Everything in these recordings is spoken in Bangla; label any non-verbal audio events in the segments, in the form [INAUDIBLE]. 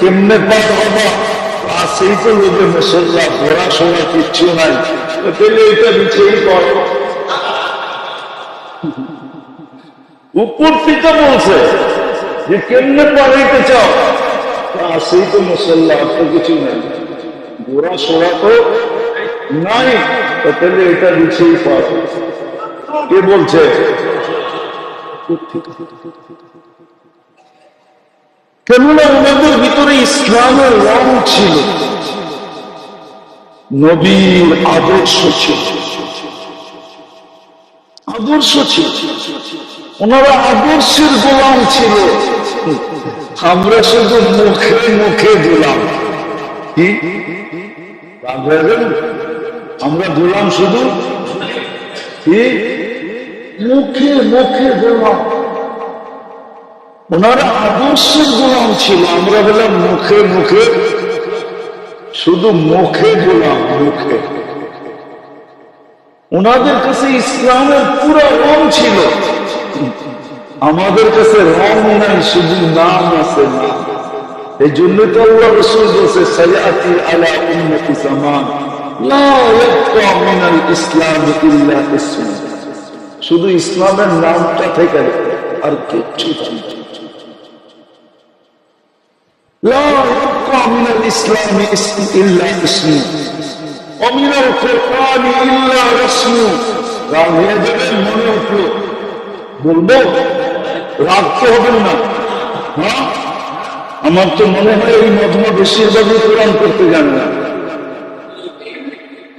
কেমনে পথ হবা। সেই তো লোকের মুসল্লা ঘোরা শোনা কিচ্ছু নাই। তাহলে এটা বিছেই পড়। উপর থেকে বলছে, যে কেমনে পড়াইতে চাও? সেই তো মুসল্লা তো কিছু নাই। ঘোরা শোনা তো নাই তাহলে এটা বিছেই পড়। কে বলছে? কেননা ওনাদের ভিতরে ইসলামের রং ছিল। নবীর আদর্শ ছিল। আদর্শ ছিল। ওনারা আদর্শের গোলাম ছিল। আমরা শুধু মুখে মুখে গোলাম? আমরা গোলাম শুধু? মুখে মুখে গোলাম। ওনারা আদর্শের গোলাম ছিল। আমরা বললাম, মুখে মুখে। শুধু মুখে গোলাম, মুখে। ওনাদের কাছে ইসলামের পুরো রং ছিল। আমাদের কাছে রং নাই, শুধু নাম আছে, নাম। এই জন্য তো আল্লাহ রসুল বলছে, সায়াতি আলা উন্নতি মিনাল ইসলাম শুধু ইসলামের নামটা থেকে আর কিচ্ছু না। لا يبقى من الإسلام اسم إلا اسمه ومن القرآن إلا رسمه রাগ হয়ে যাবেন মনে উঠলো বলবো রাগ তো হবেন না হ্যাঁ আমার তো মনে হয় এই মজমা বেশিরভাগই কোরআন করতে জানে না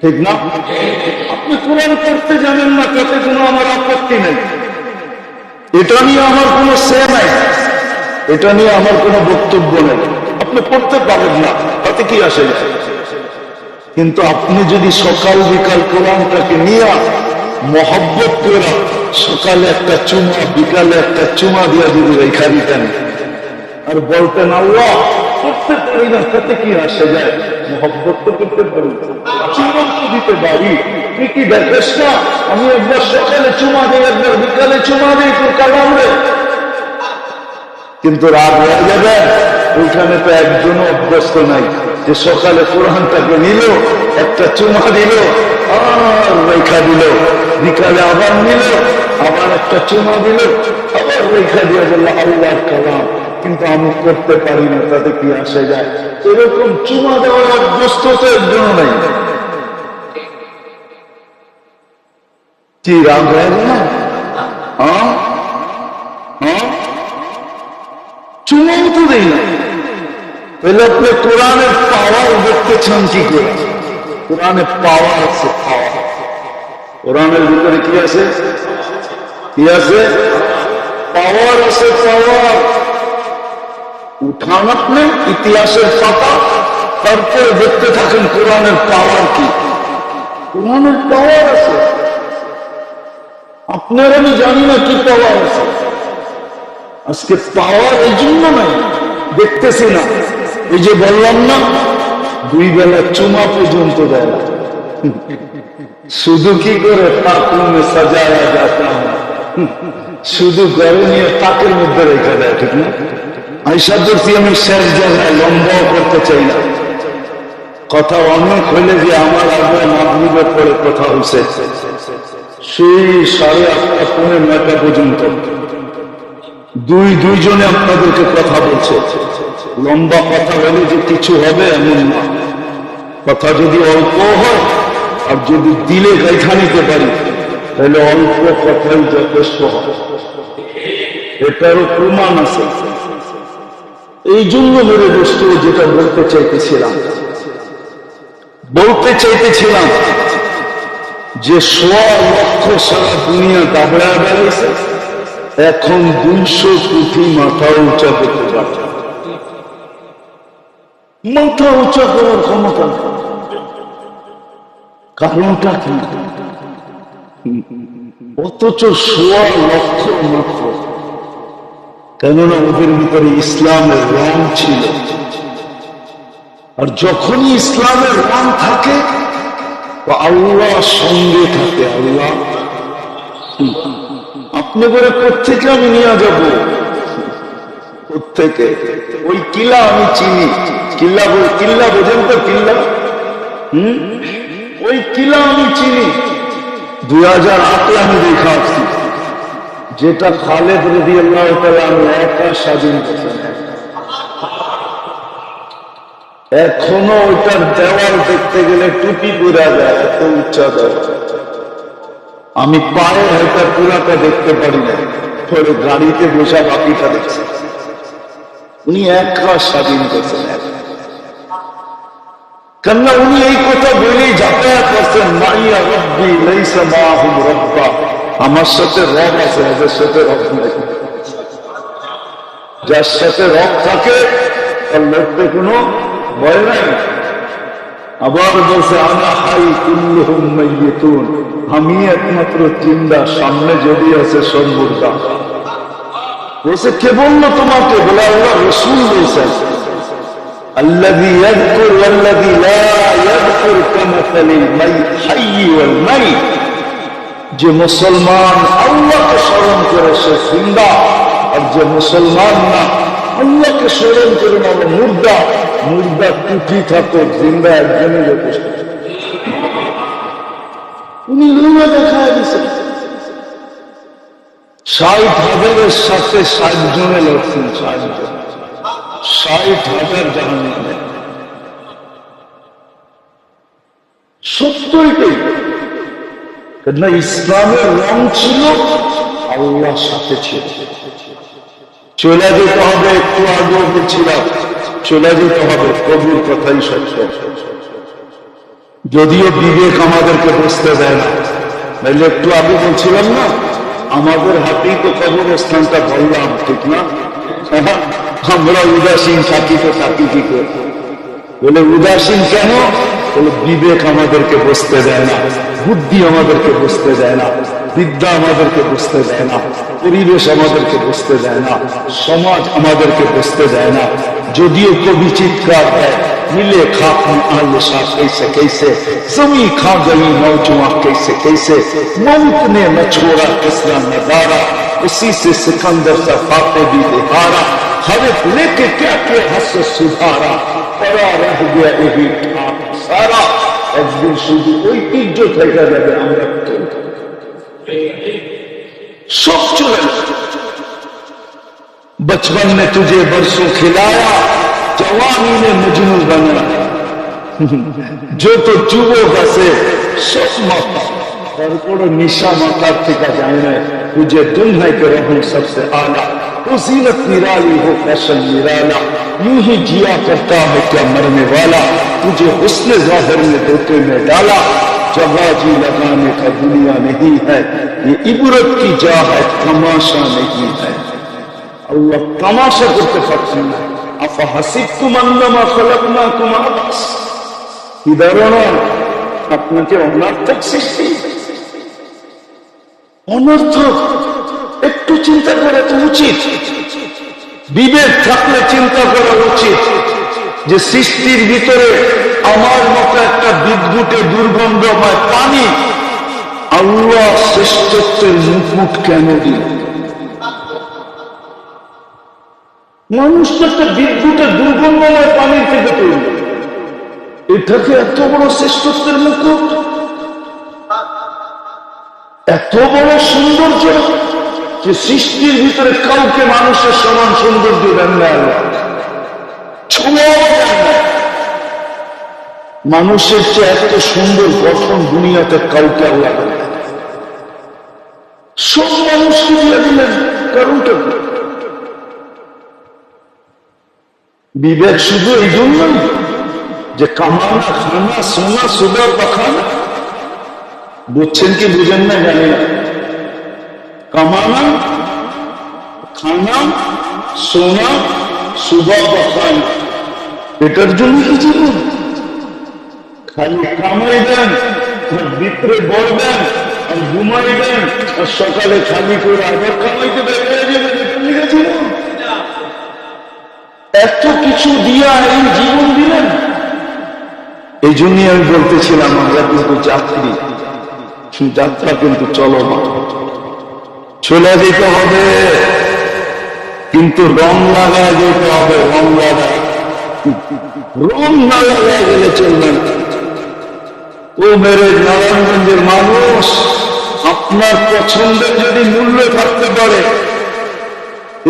ঠিক না আপনি কোরআন করতে জানেন না তাতে কোনো আমার আপত্তি নেই এটা নিয়ে আমার কোনো সে নাই এটা নিয়ে আমার কোনো বক্তব্য নেই। আপনি পড়তে পারেন না, তাতে কি আসে? কিন্তু আপনি যদি সকাল বিকাল কোরআনটাকে নিয়ে মহব্বত করে সকালে একটা চুমা, বিকালে একটা চুমা দিয়া যদি রেখা দিতেন, আর বলতেন, আল্লাহ করতে পারি না, তাতে কি আসে? যায়, মহব্বত তো করতে পারি। চুমা তো দিতে পারি। তুই কি দেখিস না? আমি একবার সকালে চুমা দিই, একবার বিকালে চুমা দিই, তোর কালাম রে। কিন্তু রাত হয়ে যাবে ওইখানে তো একজনও অভ্যস্ত নাই। যে সকালে কোরআনটাকে নিল, একটা চুমা দিল আর রেখা দিল। বিকালে আবার নিল, আবার একটা চুমা দিল, আবার রেখা দিয়ে বলল আল্লাহ কালাম। কিন্তু আমি করতে পারি না, তাতে কি আসে যায়? এরকম চুমা দেওয়ার অভ্যস্ত তো একজনও নাই। কি রাগ হয়ে গেল হ্যাঁ হ্যাঁ চুমাও তো দেই না তাহলে আপনি কোরআনের পাওয়ার দেখতে চান কি করে। কোরআনে পাওয়ার আছে কোরআনের ভিতরে কি আছে? কি আছে? পাওয়ার আছে পাওয়ার। উঠান আপনি ইতিহাসের পাতা। তারপরে দেখতে থাকেন কোরআনের পাওয়ার কি। কোরআনের পাওয়ার আছে। আপনার আমি জানি না কি পাওয়ার আছে। আজকে পাওয়ার এই জন্য নাই। দেখতেছি না। এই যে বললাম না, দুই বেলা চুমা পর্যন্ত দেয় না। শুধু কি করে তাকুমে সাজায়া। শুধু ঘরে নিয়ে তাকের মধ্যে রেখে দেয়, ঠিক না? আইসা করছি আমি শেষ জায়গায় লম্বাও করতে চাই না। কথা অনেক হইলে যে আমার আগে মাধ্যমিকের পরে কথা হয়েছে সেই সাড়ে আটটা পৌনে নয়টা পর্যন্ত। দুই দুইজনে আপনাদেরকে কথা বলছে। লম্বা কথা হলে যে কিছু হবে এমন না। কথা যদি অল্প হয়, আর যদি দিলে রেখা নিতে পারি, তাহলে অল্প কথাই যথেষ্ট হয় এটারও প্রমাণ আছে। এই জন্য মেরে বস্তু যেটা বলতে চাইতেছিলাম। বলতে চাইতেছিলাম যে সোয়া লক্ষ সারা দুনিয়া দাবড়া বেড়াইছে। এখন দুইশো কোটি মাথা উঁচা করতে পারে মাথা উঁচা করার ক্ষমতা কারণটা কি? অথচ সোয়া লক্ষ মাত্র। কেননা ওদের ভিতরে ইসলামের রং ছিল। আর যখনই ইসলামের রং থাকে আল্লাহ সঙ্গে থাকে আল্লাহ। আপনি করে কোথেকে আমি নিয়ে যাব? থেকে ওই কিল্লা আমি চিনি। কিল্লা কিল্লা বোঝেন তো কিল্লা হুম? ওই কিল্লা আমি চিনি। দুই হাজার আটে আমি দেখা আসছি। যেটা খালেদ একা স্বাধীন এখনও ওইটার দেওয়াল দেখতে গেলে টুপি পুরা যায়, এত উচ্চা দেওয়া আমি পায়ে হয়তো পুরাটা দেখতে পারি না। পরে গাড়িতে বসা বাকিটা দেখছি। উনি একা স্বাধীন করছেন। কেননা উনি এই কথা বলেই যাতায়াত করছেন, মাইয়া রব্বি লাইসা মাহুম রব্বা। আমার সাথে রব আছে এদের সাথে রব নেই। যার সাথে রব থাকে, তার লোকতে কোনো ভয় নাই। আবার বলছে আনা হাই কুল্লুহুম মাইয়িতুন আমি একমাত্র চিন্তা সামনে যদি আছে সব মুর্দা বলছে কে বললো তোমাকে বলে আল্লাহ রসুল বলছেন الذي يذكر والذي لا يذكر كمثل الحي والميت যে মুসলমান আল্লাহকে স্মরণ করে সে জিন্দা আর যে মুসলমান না আল্লাহকে স্মরণ করে না ও মুর্দা মুর্দা টুটি থাকো জিন্দা একজনই যথেষ্ট উনি লুমা দেখা দিয়েছেন ষাট হাজারের সাথে ষাট জনে লড়ছেন ষাট জন ষাট হাজার জাহান্নামে সত্যইটাই কেননা ইসলামের রং ছিল। আল্লাহ সাথে ছিল। চলে যেতে হবে একটু আগে বলছিলাম চলে যেতে হবে কবির কথাই সত্য। যদিও বিবেক আমাদেরকে বুঝতে দেয় না নাহলে একটু আগে বলছিলাম না, আমাদের হাতেই তো কবরস্থানটা বললাম ঠিক না? [LAUGHS] আমরা উদাসীন থাকি তো থাকি কি বলে, উদাসীন কেন? বলে, বিবেক আমাদেরকে বুঝতে দেয় না, বুদ্ধি আমাদেরকে বুঝতে দেয় না, বিদ্যা আমাদেরকে বুঝতে দেয় না, পরিবেশ আমাদেরকে বুঝতে দেয় না, সমাজ আমাদেরকে বুঝতে দেয় না যদিও কবি চিৎকার দেয় ملے خاکم آل شاہ کیسے کیسے زمین کھا گئی نوجوان کیسے کیسے، موت نے نہ چھوڑا کسرا نے بارا اسی سے سکندر سا فاقے بھی دہارا ہر ایک لے کے کیا کے حس سدھارا، پڑا رہ گیا یہی ٹھاپ سارا একদিন শুধু ওইটি যে থেকে যাবে আমরা সব چلے۔ بچپن میں تجھے برسوں کھلایا، جوانی نے مجنو بنا جو তো যুব কাছে তারপরে নিশা মাতার থেকে যায় না تجھے دلہ کے رحم سب سے آنا تو زینت نرالی ہو، فیشن نرالا۔ یوں ہی جیا کرتا ہے کیا مرنے والا۔ تجھے حسن ظاہر میں دھوکے میں ڈالا۔ جگہ جی لگانے کا دنیا نہیں ہے، یہ عبرت کی جا ہے، تماشا نہیں ہے۔ আল্লাহ তামাশা করতে পারছেন না। আফা হাসিব না তোমার কি ধারণা আপনাকে অনর্থক সৃষ্টি? অনর্থক? একটু চিন্তা করা তো উচিত। বিবেক থাকলে চিন্তা করা উচিত যে সৃষ্টির ভিতরে আমার মতো একটা বিদ্যুটে দুর্গন্ধময় পানি আল্লাহ শ্রেষ্ঠত্বের মুকুট কেন দিল? মানুষ তো একটা বিদ্যুতের দুর্গন্ধময় পানির থেকে তৈরি এটাকে এত বড় শ্রেষ্ঠত্বের মুকুট এত বড় সৌন্দর্য যে সৃষ্টির ভিতরে কাউকে মানুষের সমান সৌন্দর্য দেন না। মানুষের চেয়ে এত সুন্দর গঠন দুনিয়াতে কাউকে আল্লাহ। সব মানুষকে দিয়ে দিলেন, কারণটা বিবেক শুধু এই জন্যই যে কামানা খানা সোনা সুদর পাখানা বুঝছেন কি বুঝেন না জানি না কামানা খানা সোনা সুদর পাখানা এটার জন্য কি জীবন খালি কামাই দেন আর ভিতরে বড় দেন আর ঘুমাই দেন আর সকালে খালি করে আবার কামাইতে বের এত কিছু দিয়া এই জীবন দিলেন। এই জন্যই আমি বলতেছিলাম, আমরা কিন্তু যাত্রী। যাত্রা কিন্তু চলমান। চলে যেতে হবে, কিন্তু রং লাগায় যেতে হবে, রং লাগায়। রং না লাগায় গেলে চলবে ও মেরে নারায়ণগঞ্জের মানুষ, আপনার পছন্দের যদি মূল্য থাকতে পারে,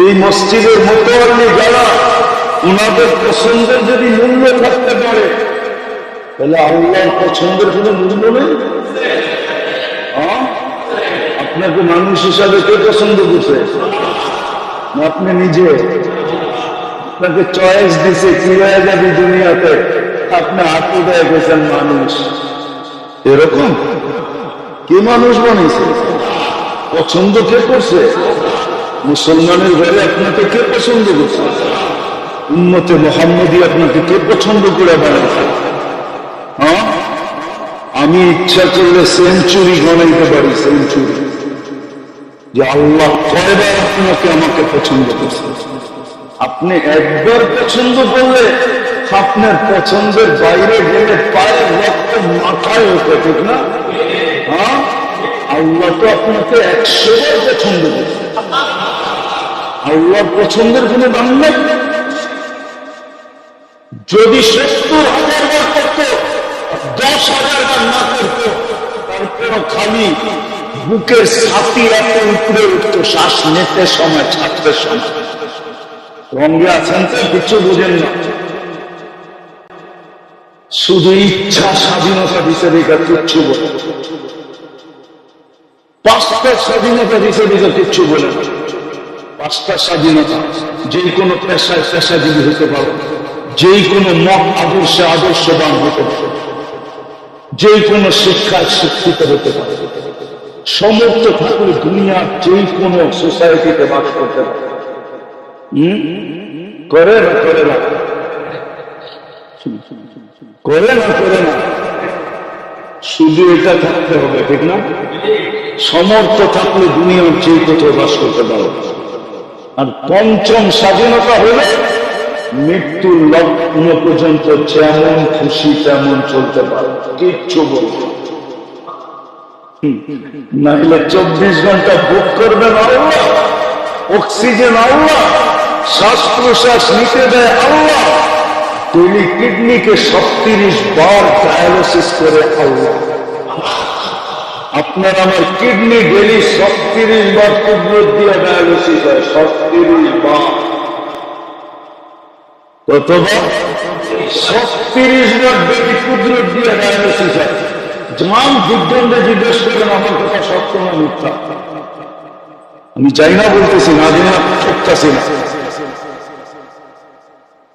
এই মসজিদের মোতোয়াল্লি যারা ওনাদের পছন্দের যদি মূল্য থাকতে পারে, তাহলে আল্লাহর পছন্দের কোনো মূল্য নেই? হ্যাঁ? আপনাকে মানুষ হিসাবে কে পছন্দ করছে? আপনি নিজে? আপনাকে চয়েস দিছে, কি হয়ে যাবি দুনিয়াতে? আপনি হাতে দেয় গেছেন মানুষ। এরকম? কে মানুষ বানিয়েছে? পছন্দ কে করছে? মুসলমানের ঘরে আপনাকে কে পছন্দ করছে? উন্নতে মোহাম্মদী আপনাকে কে পছন্দ করে বানাইছে? হ্যাঁ? আমি ইচ্ছা করলে সেঞ্চুরি গণাইতে পারি, সেঞ্চুরি। যে আল্লাহ কয়বার আপনাকে আমাকে পছন্দ করছে? আপনি একবার পছন্দ করলে আপনার পছন্দের বাইরে গেলে পায়ের রক্ত মাথায় হতো ঠিক না? হ্যাঁ? আল্লাহ তো আপনাকে একশো পছন্দ করছে। আল্লাহ পছন্দের কোনো দাম নেই। যদি সত্তর হাজার বার করতো, দশ হাজার বার না করতো তারপর খালি, বুকের ছাতি এত উপরে উঠতো, শ্বাস নিতে সময়, ছাড়তে সময়। রঙ্গে আছেন তো, কিছু বুঝেন না। শুধু ইচ্ছা স্বাধীনতা হিসেবে এটা কিচ্ছু বলে পাঁচটা স্বাধীনতা হিসেবে এটা কিচ্ছু বলে পাঁচটা স্বাধীনতা, যে কোনো পেশায় পেশাজীবী হতে পারো। যে কোনো মত আদর্শে আদর্শবান হতে পারো। যে কোনো শিক্ষায় শিক্ষিত হতে পারে। সমর্থ থাকলে দুনিয়ার যে কোনো সোসাইটিতে বাস করতে পারে? করে না করে না। করে না করে না। শুধু এটা থাকতে হবে, ঠিক না? সমর্থ থাকলে দুনিয়ার যে কোথাও বাস করতে পারো। আর পঞ্চম স্বাধীনতা হলে মৃত্যুর লগ্ন পর্যন্ত যেমন খুশি, তেমন চলতে পারে। কিচ্ছু বলতে নাহলে চব্বিশ ঘণ্টা বুক করবেন আল্লাহ, অক্সিজেন আল্লাহ শ্বাস প্রশ্বাস নিতে দেয় আল্লাহ কিডনিকে সত্তিরিশ বার ডায়ালিসিস করে আল্লাহ। আপনার আমার কিডনি ডেলি সত্তিরিশ বার কুদরত দিয়ে ডায়ালিসিস হয়, সত্তিরিশ বার। আমি চাই না বলতেছি, না যে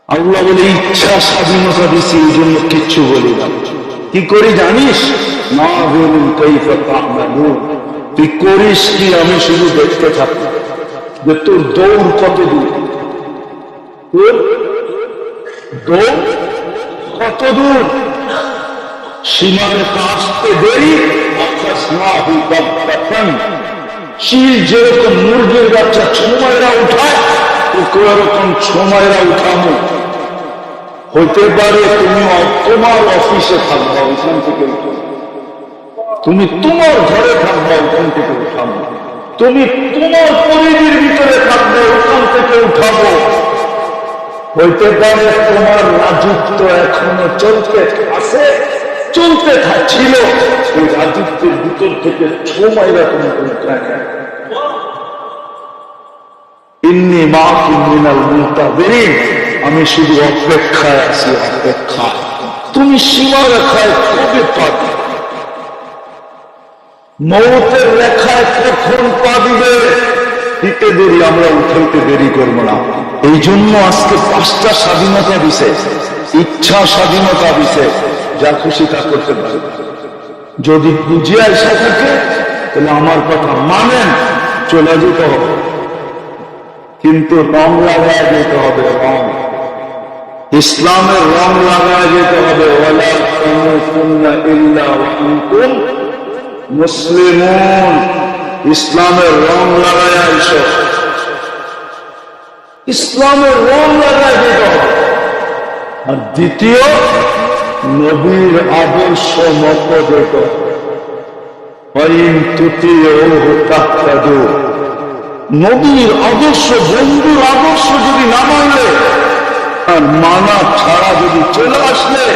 আল্লাহ বলে, ইচ্ছা স্বাধীনতা দিছি, এই জন্য কিচ্ছু বলি না। কি করি জানিস? না বলুন তুই করিস কি? আমি শুধু দেখতে থাকি যে তোর দৌড় কত দূর কত দূর? সীমানে আসতে দেরি যেরকম মুরগির বাচ্চা ছোমায়রা উঠায় ওরকম ছোমায়রা উঠানো হইতে পারে তুমি তোমার অফিসে থাকবা ওখান থেকে তুমি তোমার ঘরে থাকবা ওখান থেকে উঠাবো তুমি তোমার পরিধির ভিতরে থাকবে ওখান থেকে উঠাবো। হইতে পারে তোমার রাজত্ব এখনও চলতে আছে? চলতে থাকছিল। ওই রাজত্বের ভিতর থেকে উঠায় নেয়। ইন্নি মা আমি শুধু অপেক্ষায় আছি, অপেক্ষা। তুমি সীমা রেখায় কবে পাবে? মৌতের রেখায় কখন পা দিবে দিতে দেরি, আমরা উঠাইতে দেরি করব না। এই জন্য আজকে পাঁচটা স্বাধীনতা দিছে, ইচ্ছা স্বাধীনতা দিছে, যা খুশি তা করতে পারে। যদি বুঝে আসা থাকে, তাহলে আমার কথা মানেন, চলে যেতে হবে। কিন্তু রং লাগায় যেতে হবে, রং। ইসলামের রং লাগায় যেতে হবে মুসলিমুন। ইসলামের রং লাগায় আইস। ইসলামের রং লাগায় দিতে আর দ্বিতীয়, নবীর আদর্শ মত দেখো নবীর আদর্শ, বন্ধুর আদর্শ যদি না মানলে আর মানা ছাড়া যদি চলে আসলে,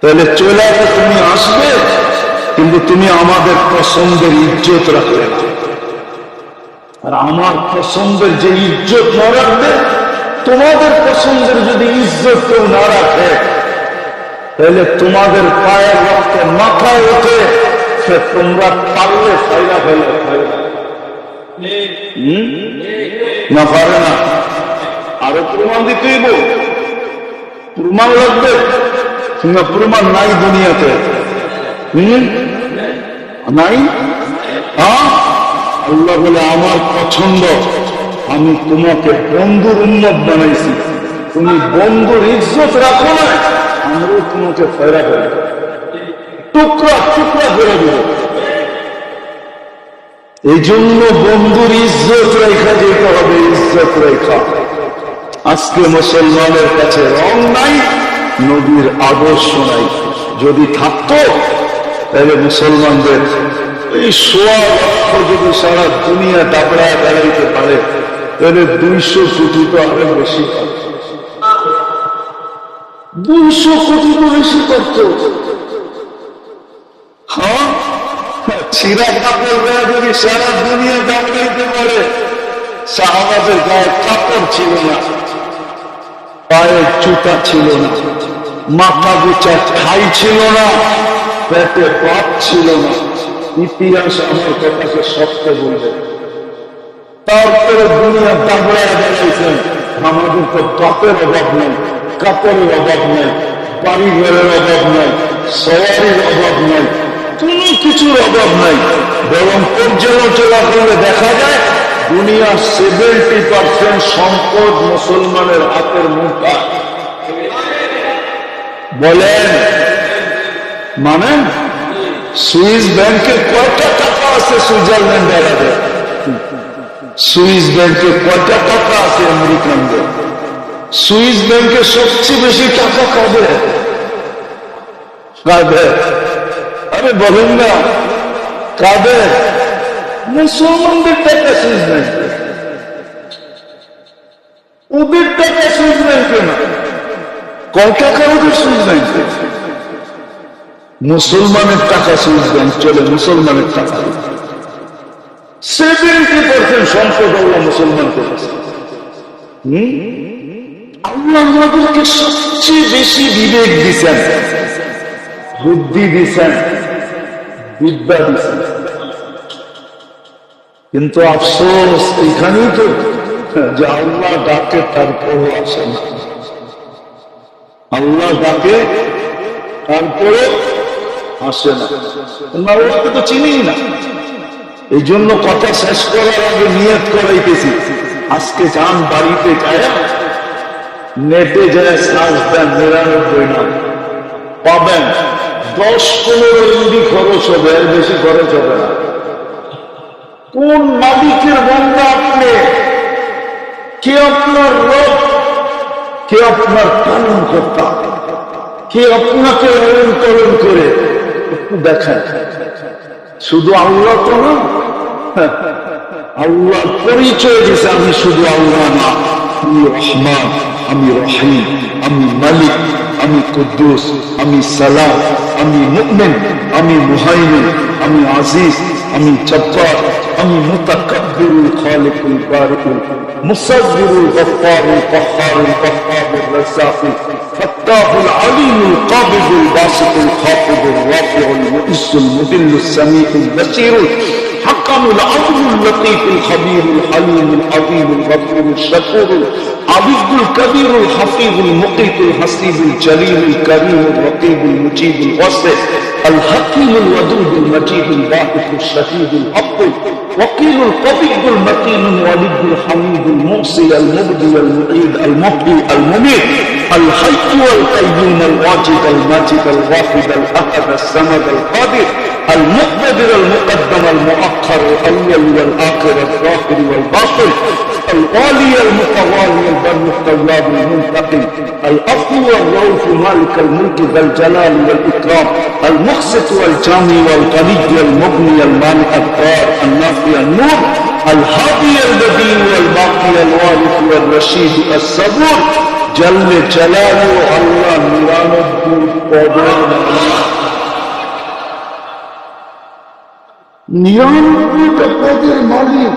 তাহলে চলে তুমি আসবে। কিন্তু তুমি আমাদের পছন্দের ইজ্জত রাখবে। আর আমার পছন্দের যে ইজ্জত না রাখবে, তোমাদের পছন্দের যদি ইজ্জত কেউ না রাখে, তাহলে তোমাদের পায়ের রক্ত মাথায় ওঠে, সে তোমরা পারলে ফাইলা ফেলে? না পারে না। আরও প্রমাণ দিতেই বল। প্রমাণ লাগবে? কিংবা প্রমাণ নাই দুনিয়াতে। হম? নাই? আল্লাহ বলে, আমার পছন্দ, আমি তোমাকে বন্ধুর উন্নত বানাইছি। তুমি বন্ধুর ইজ্জত রাখো না আমরাও তোমাকে ফেরা করে টুকরা টুকরা করে দেব। এই জন্য বন্ধুর ইজ্জত রেখা যেতে হবে, ইজ্জত রেখা। আজকে মুসলমানের কাছে রং নাই, নবীর আদর্শ নাই। যদি থাকতো তাহলে মুসলমানদের এই সোয়া লক্ষ যদি সারা দুনিয়া দাবড়ায় বেড়াইতে পারে, তাহলে দুইশো কোটি তো আরও বেশি দুইশো কোটি তো বেশি করত। হ্যাঁ? কাপড় যদি সারা দুনিয়া দাবড়াইতে পারে, সাহাবাদের গায়ে কাপড় ছিল না পায়ে জুতা ছিল না, মাথা গুচা ঠাই ছিল না। পেটে পাপ ছিল না। ইতিহাস আমার কথাকে সত্য বলবে। তারপরে দুনিয়া দাবড়ায় বেড়াইছেন আমাদের তো পাপের অভাব নেই, কাপড়ের অভাব নেই বাড়ি ঘরের অভাব নেই, সওয়ারির অভাব নেই, কোন কিছুর অভাব নাই। বরং পর্যালোচনা করলে দেখা যায় দুনিয়ার সেভেন্টি পার্সেন্ট সম্পদ মুসলমানের হাতের মুঠা। বলেন মানে সুইস ব্যাংকে কয়টা টাকা আছে সুইজারল্যান্ডে আমাদের সুইস ব্যাংকে কয়টা টাকা আছে আমেরিকানদের সুইস ব্যাংকে সবচেয়ে বেশি টাকা কাঁদে কাঁদে আরে বলুন না। কাঁদে মুসলমানদের টাকা সুইস ব্যাংকে। ওদের টাকা সুইস ব্যাংকে না। কয় টাকা ওদের সুইস ব্যাংকে। মুসলমানের টাকা সুইস ব্যাংক চলে, মুসলমানের টাকা। সেভেন্টি পার্সেন্ট সম্পদ আল্লাহ মুসলমানকে কাছে আল্লাহ আমাদেরকে সবচেয়ে বেশি বিবেক দিছেন। বুদ্ধি দিছেন। বিদ্যা দিছেন। কিন্তু আফসোস, এখানেই তো যে আল্লাহ ডাকে, তারপরও আসে না। আল্লাহ ডাকে তারপরে আসে না। আমরা আল্লাহকে তো চিনি না। এই জন্য কথা শেষ করার আগে নিয়ত করাইতেছি। আজকে যান বাড়িতে যায় নেটে যায় সার্চ দেন, নিরানব্বই নাম পাবেন। দশ পনেরো এমবি খরচ হবে, এর বেশি খরচ হবে না। কোন মালিকের বন্ধা আপনি? কে আপনার রব? কে আপনার পালন কর্তা কে আপনাকে পালন করে? দেখেন, শুধু আল্লাহ তো না আল্লাহ পরিচয় দিছে আমি শুধু আল্লাহ না, আমি রহমান, আমি রহিম, আমি মালিক, আমি কুদ্দুস, আমি সালাম, আমি মুকমিন আমি মুহাইমিন, আমি আজিজ, আমি জব্বার المتكبر الخالق البارئ مصور الغفار القهار القهار الرزاق فتاه العليم القابض الباسط الخافض الرافع المؤس المذل السميع البشير الحكم العظم اللطيف الخبير الحليم العظيم الغفور الشكور العبد الكبير الحفيظ المقيت الحسيب الجليل الكريم الرقيب المجيب الواسع الحكيم الودود المجيد الباحث الشهيد الحق وكيل القبيض المتين الولي الحميد الموصي المبدي المعيد المحيي المميت. الحي والقيوم الواجد الماجد الواحد الاحد السمد القادر. المقتدر المقدم المؤخر الأول والآخر الظاهر والباطن الغالي المتوالي البر التواب المنتقم الأصل والروف مالك الملك ذا الجلال والإكرام المقسط والجامي والغني المغني المانع الدار النافي النور الهادي الذي والباقي الوارث والرشيد الصبور جل جلاله الله نيران الدين নিরানব্বইটা পদের মালিক।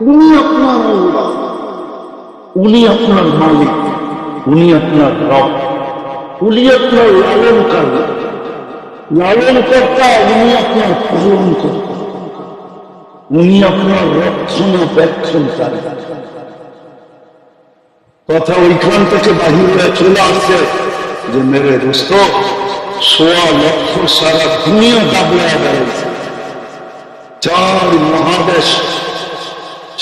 উনি আপনার আল্লাহ। উনি আপনার মালিক। উনি আপনার রব। উনি আপনার লালন কর্তা লালন কর্তা উনি আপনার পালন কর্তা উনি আপনার রক্ষণাবেক্ষণকারী। কথা ওইখান থেকে বাহিরে চলে আসছে যে, মেরে দোস্ত, সোয়া লক্ষ সারা দুনিয়া দাবড়া বেড়েছে চার মহাদেশ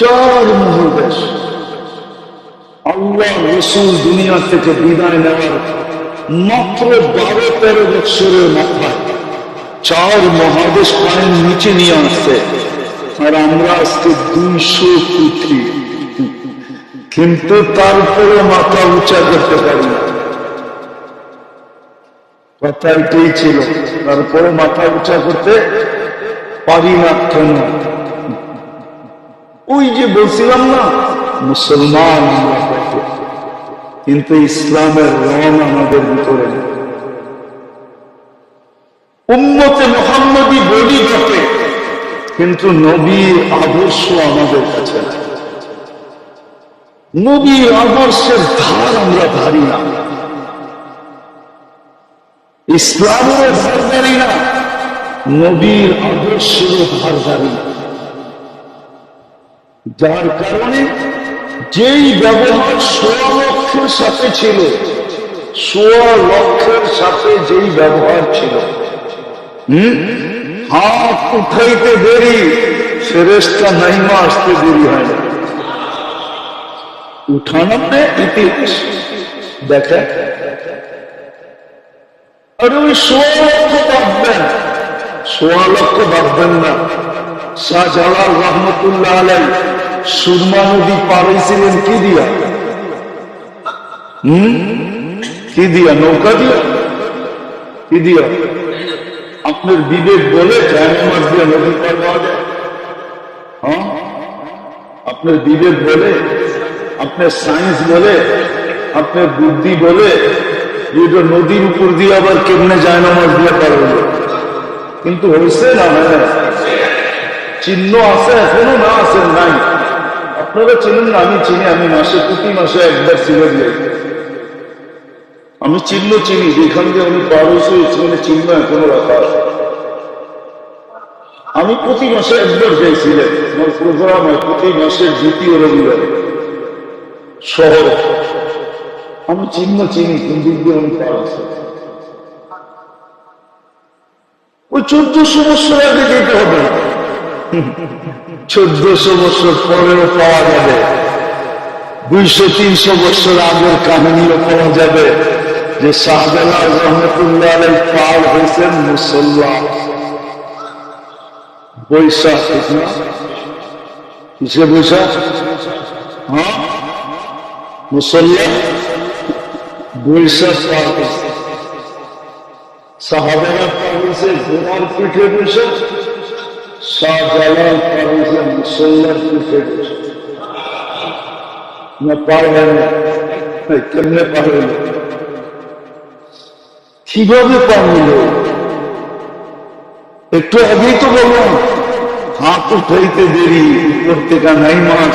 চার মহাদেশ। আল্লাহ রসুল দুনিয়া থেকে বিদায় নেওয়ার মাত্র বারো, তেরো বৎসরের মাথায় চার মহাদেশ পায়ের নিচে নিয়ে আসছে। আর আমরা আজকে দুইশো কোটি কিন্তু তারপরে মাথা উঁচা করতে পারি কথা এটাই ছিল? তারপরে মাথা উঁচা করতে ওই যে বলছিলাম না, মুসলমান কিন্তু ইসলামের রং আমাদের ভিতরে নেই। উম্মতে মোহাম্মদী বলি বটে, কিন্তু নবীর আদর্শ আমাদের কাছে। নবীর আদর্শের ধার আমরা ধারি না ধার ধারি না, নবীর আদর্শের ধার ধারি না যার কারণে যেই ব্যবহার সোয়া লক্ষের সাথে ছিল সোয়া লক্ষের সাথে যেই ব্যবহার ছিল হম হাত উঠাইতে দেরি ফেরেস্তা নাইমা আসতে দেরি হয় না উঠানোতে ইতিহাস দেখে আরে ওই সোয়া লক্ষ ভাববেন সোয়া লক্ষ ভাববেন না শাহজালাল রহমতুল্লাহ আলাই সুরমা নদী পাড়াইছিলেন কি দিয়া হম কি দিয়া নৌকা দিয়া কি দিয়া আপনার বিবেক বলে জায়নামাজ দিয়া নদী পার পাওয়া যায় হ্যাঁ আপনার বিবেক বলে আপনার সায়েন্স বলে আপনার বুদ্ধি বলে যে এটা নদীর উপর দিয়ে আবার কেমনে জায়নামাজ দিয়ে পারবে কিন্তু হয়েছে না হ্যাঁ চিহ্ন আছে, এখনও না আছে, নাই। আপনারা চিনেন না, আমি চিনি, আমি মাসে, প্রতি মাসে একবার সিলেট যাই আমি চিহ্ন চিনি, যেখান দিয়ে আমি পার হয়েছি, সেখানে চিহ্ন এখনও রাখা আছে। আমি প্রতি মাসে একবার যাই সিলেট আমার প্রোগ্রাম হয়, প্রতি মাসের দ্বিতীয় রবিবার শহরে। আমি চিহ্ন চিনি, কোন দিক দিয়ে আমি পার আছি ওই চোদ্দশো বছর আগে যেতে হবে। চোদ্দশো বছর পরেও পাওয়া যাবে। দুইশো, তিনশো বছর আগের কাহিনীও পাওয়া যাবে যে শাহজালাল রহমতুল্লাহ পার হয়েছেন মুসল্লাম বৈশাখ বৈশাখ? হ্যাঁ? মুসল্লা? পার হয়েছে ঘোড়ার পিঠে বসে শাহজালাল পার হয়েছে মুসল্লার পিঠে বসে না পার হয় না এই কেমনে পার হইল কীভাবে পার হইল একটু আগেই তো বললাম হাত উঠাইতে দেরি উপর থেকে নাই মাছ